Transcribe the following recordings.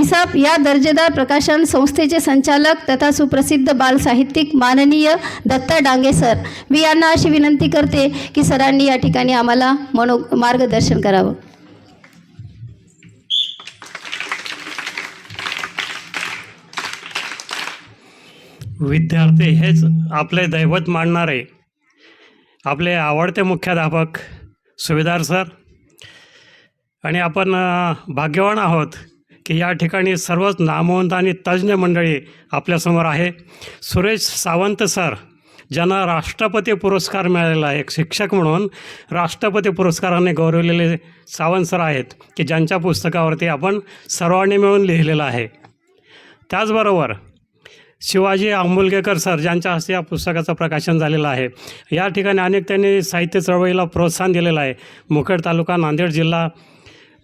इसाप या दर्जेदार प्रकाशन संस्थेचे संचालक तथा सुप्रसिद्ध बालसाहित्यिक माननीय दत्ता डांगे सर. मी यांना अशी विनंती करते की सरांनी या ठिकाणी आम्हाला मनो मार्गदर्शन करावं. विद्यार्थी हेच आपले दैवत मानणारे आपले आवडते मुख्याध्यापक सुभेदार सर. आणि आपण भाग्यवान आहोत. की या ठिकाणी सर्वच नामवंत आणि तज्ज्ञ मंडळी आपल्यासमोर आहे. सुरेश सावंत सर ज्यांना राष्ट्रपती पुरस्कार मिळालेला आहे एक शिक्षक म्हणून राष्ट्रपती पुरस्काराने गौरवलेले सावंत सर आहेत की ज्यांच्या पुस्तकावरती आपण सर्वांनी मिळून लिहिलेलं आहे. त्याचबरोबर शिवाजी आंबुलगेकर सर ज्यांच्या हस्ते या पुस्तकाचं प्रकाशन झालेलं आहे. या ठिकाणी अनेक त्यांनी साहित्य चळवळीला प्रोत्साहन दिलेलं आहे. मुखेड तालुका नांदेड जिल्हा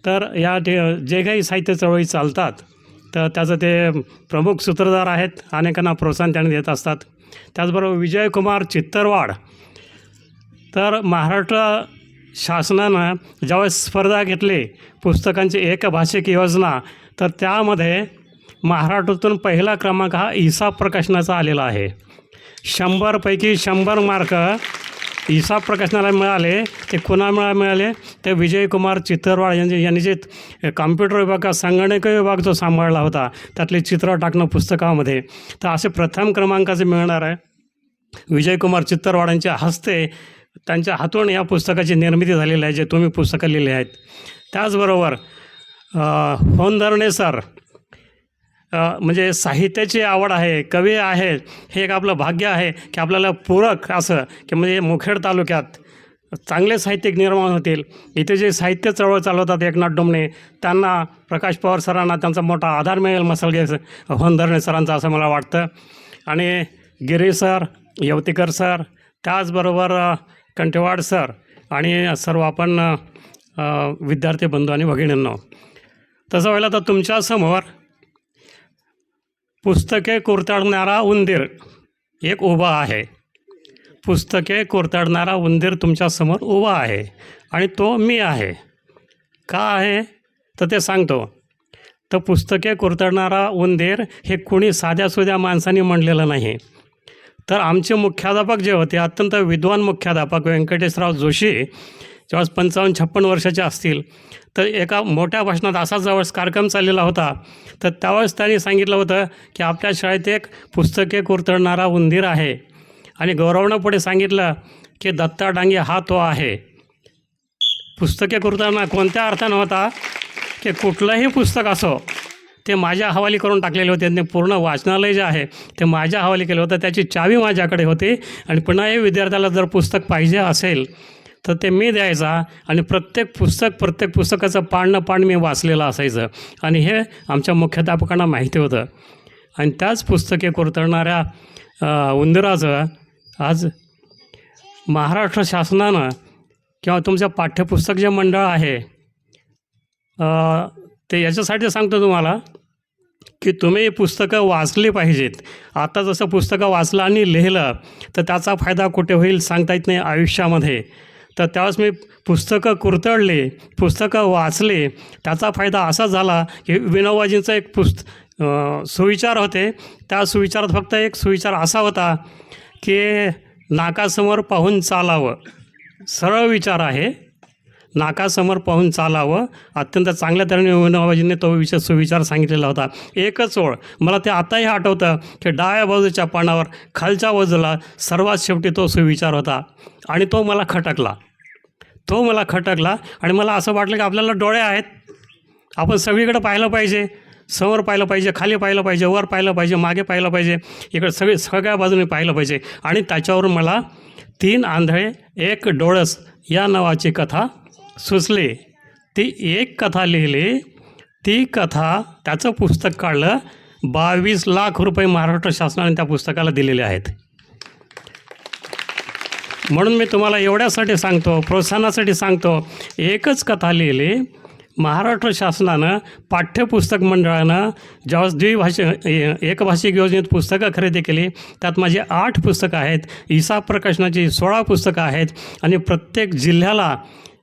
तर या जे काही साहित्य चळवळी चालतात तर त्याचं ते प्रमुख सूत्रधार आहेत अनेकांना प्रोत्साहन त्यांनी देत असतात. त्याचबरोबर विजयकुमार चित्तरवाड. तर महाराष्ट्र शासनानं ज्यावेळेस स्पर्धा घेतली पुस्तकांची एक भाषिक योजना तर त्यामध्ये महाराष्ट्रातून पहिला क्रमांक हा ईसा प्रकाशनाचा आलेला आहे. शंभरपैकी शंभर मार्क ईसा प्रकाशनाला मिळाले ते कुणा मिळा मिळाले ते विजयकुमार चित्तरवाड यांचे यांनी जे कॉम्प्युटर विभाग संगणक विभाग जो सांभाळला होता त्यातले चित्र टाकणं पुस्तकामध्ये. तर असे प्रथम क्रमांकाचे मिळणार आहे. विजयकुमार चित्तरवाडांच्या हस्ते त्यांच्या हातून या पुस्तकाची निर्मिती झालेली आहे जे तुम्ही पुस्तकं लिहिले आहेत. त्याचबरोबर अ, सर म्हणजे साहित्याची आवड आहे कवी आहेत हे एक आपलं भाग्य आहे की आपल्याला पूरक असं की म्हणजे मुखेड तालुक्यात चांगले साहित्यिक निर्माण होतील. इथे जे साहित्य चळवळ चालवतात एकनाथ डोमणे त्यांना प्रकाश पवार सरांना त्यांचा मोठा आधार मिळेल मसलगे होनधरणे सरांचा असं मला वाटतं. आणि गिरी सर यवतीकर सर त्याचबरोबर कंटेवाड कंठेवाड सर आणि सर्व आपण विद्यार्थी बंधू आणि भगिनींनो. तसं व्हायला तर तुमच्यासमोर पुस्तके कुरताडणारा उंदीर एक उभा आहे. पुस्तके कुरताडणारा उंदीर तुमच्यासमोर उभा आहे आणि तो मी आहे. का आहे? तर ते सांगतो. तर पुस्तके कुरतडणारा उंदीर हे कुणी साध्यासुध्या माणसांनी म्हणलेलं नाही. तर आमचे मुख्याध्यापक जे होते अत्यंत विद्वान मुख्याध्यापक व्यंकटेशराव जोशी जेव्हा पंचावन्न छप्पन वर्षाचे असतील तर एका मोठ्या भाषणात असा जवळ कार्यक्रम चाललेला होता. तर त्यावेळेस त्यांनी सांगितलं होतं की आपल्या शाळेत एक पुस्तके कुरतडणारा उंदीर आहे. आणि गौरवनं पुढे सांगितलं की दत्ता डांगे हा तो आहे. पुस्तके कुरताना कोणत्या अर्थानं होता की कुठलंही पुस्तक असो ते माझ्या हवाली करून टाकलेले होते. त्यांनी पूर्ण वाचनालय जे आहे ते माझ्या हवाली केलं होतं. त्याची चावी माझ्याकडे होती. आणि पुन्हाही विद्यार्थ्याला जर पुस्तक पाहिजे असेल तर ते मी द्यायचा आणि प्रत्येक पुस्तक प्रत्येक पुस्तकाचं पान न पान मी वाचलेलं असायचं. आणि हे आमच्या मुख्याध्यापकांना माहिती होतं. आणि त्याच पुस्तके कुरतडणाऱ्या उंदराचं आज महाराष्ट्र शासनानं किंवा तुमचं पाठ्यपुस्तक जे मंडळ आहे ते याच्यासाठी सांगतो तुम्हाला की तुम्ही पुस्तकं वाचली पाहिजेत. आता जसं पुस्तकं वाचलं आणि लिहिलं तर त्याचा फायदा कुठे होईल सांगता येत नाही आयुष्यामध्ये. तर त्यावेळेस मी पुस्तकं कुरतडले पुस्तकं वाचले. त्याचा फायदा असा झाला की विनोबाजींचं एक पुस्त सुविचार होते. त्या सुविचारात फक्त एक सुविचार असा होता की नाकासमोर पाहून चालावं. सरळ विचार आहे. नाकासमोर पाहून चालावं. अत्यंत चांगल्या तऱ्हेने विनोबाजींनी तो विचार सुविचार सांगितलेला होता. एकच ओळ मला ते आताही आठवतं की डाव्या बाजूच्या पानावर खालच्या बाजूला सर्वात शेवटी तो सुविचार होता आणि तो मला खटकला. तो मला खटकला आणि मला असं वाटलं की आपल्याला डोळे आहेत. आपण सगळीकडे पाहिलं पाहिजे. समोर पाहिलं पाहिजे खाली पाहिलं पाहिजे वर पाहिलं पाहिजे मागे पाहिलं पाहिजे. इकडे सगळे सगळ्या बाजूने पाहिलं पाहिजे. आणि त्याच्यावरून मला तीन आंधळे एक डोळस या नावाची कथा सुचली. ती एक कथा लिहिली. ती कथा त्याचं पुस्तक काढलं. बावीस लाख रुपये महाराष्ट्र शासनाने त्या पुस्तकाला दिलेले आहेत. म्हणून मी तुम्हाला एवढ्यासाठी सांगतो प्रोत्साहनासाठी सांगतो एकच कथा लिहिली. महाराष्ट्र शासनानं पाठ्यपुस्तक मंडळानं जेव्हा द्विभाषिक एकभाषिक योजनेत पुस्तकं खरेदी केली त्यात माझी आठ पुस्तकं आहेत. ईसा प्रकाशनाची सोळा पुस्तकं आहेत. आणि प्रत्येक जिल्ह्याला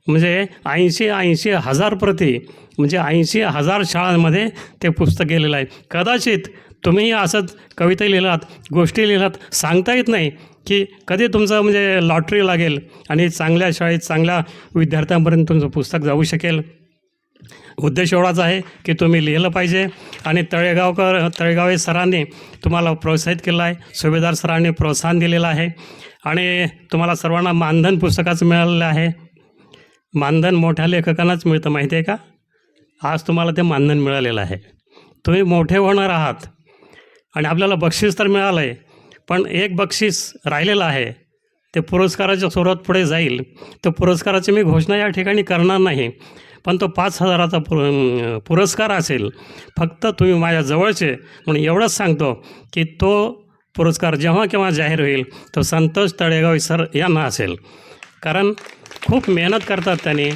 म्हणजे ऐंशी ऐंशी हजार प्रती म्हणजे ऐंशी हजार शाळांमध्ये ते पुस्तक गेलेलं आहे. कदाचित तुम्ही असंच कविता लिहिलात गोष्टी लिहिलात सांगता येत नाही की कधी तुमचं म्हणजे लॉटरी लागेल आणि चांगल्या शाळेत चांगल्या विद्यार्थ्यांपर्यंत तुमचं पुस्तक जाऊ शकेल. उद्देश एवढाच आहे की तुम्ही लिहिलं पाहिजे आणि तळेगावकर तळेगावे सरांनी तुम्हाला प्रोत्साहित केलं आहे सुभेदार सरांनी प्रोत्साहन दिलेलं आहे आणि तुम्हाला सर्वांना मानधन पुस्तकाचं मिळालेलं आहे. मानधन मोठ्या लेखकांनाच मिळतं माहिती आहे का? आज तुम्हाला ते मानधन मिळालेलं आहे. तुम्ही मोठे होणार आहात आणि आपल्याला बक्षीस तर मिळालं आहे पण एक बक्षीस राहिलेलं आहे ते पुरस्काराच्या स्वरूपात पुढे जाईल. तर पुरस्काराची मी घोषणा या ठिकाणी करणार नाही पण तो पाच हजाराचा पुर पुरस्कार असेल. फक्त तुम्ही माझ्या जवळचे म्हणून एवढंच सांगतो की तो पुरस्कार जेव्हा केव्हा जाहीर होईल तो संतोष तळेगाव सर यांना असेल. कारण खूप मेहनत करतात त्याने.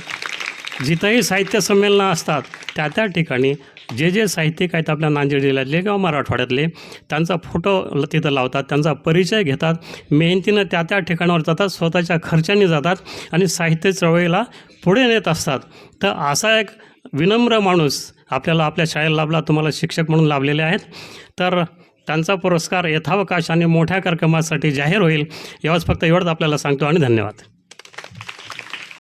जिथंही साहित्य संमेलनं असतात त्या त्या ठिकाणी जे जे साहित्यिक आहेत आपल्या नांदेड जिल्ह्यातले किंवा मराठवाड्यातले त्यांचा फोटो तिथं लावतात त्यांचा परिचय घेतात मेहनतीनं त्या त्या ठिकाणावर जातात स्वतःच्या खर्चाने जातात आणि साहित्य चळवळीला पुढे नेत असतात. तर असा एक विनम्र माणूस आपल्याला आपल्या शाळेला लाभला तुम्हाला शिक्षक म्हणून लाभलेले आहेत. तर त्यांचा पुरस्कार यथावकाश आणि मोठ्या कार्यक्रमासाठी जाहीर होईल एवढंच फक्त एवढंच आपल्याला सांगतो आणि धन्यवाद.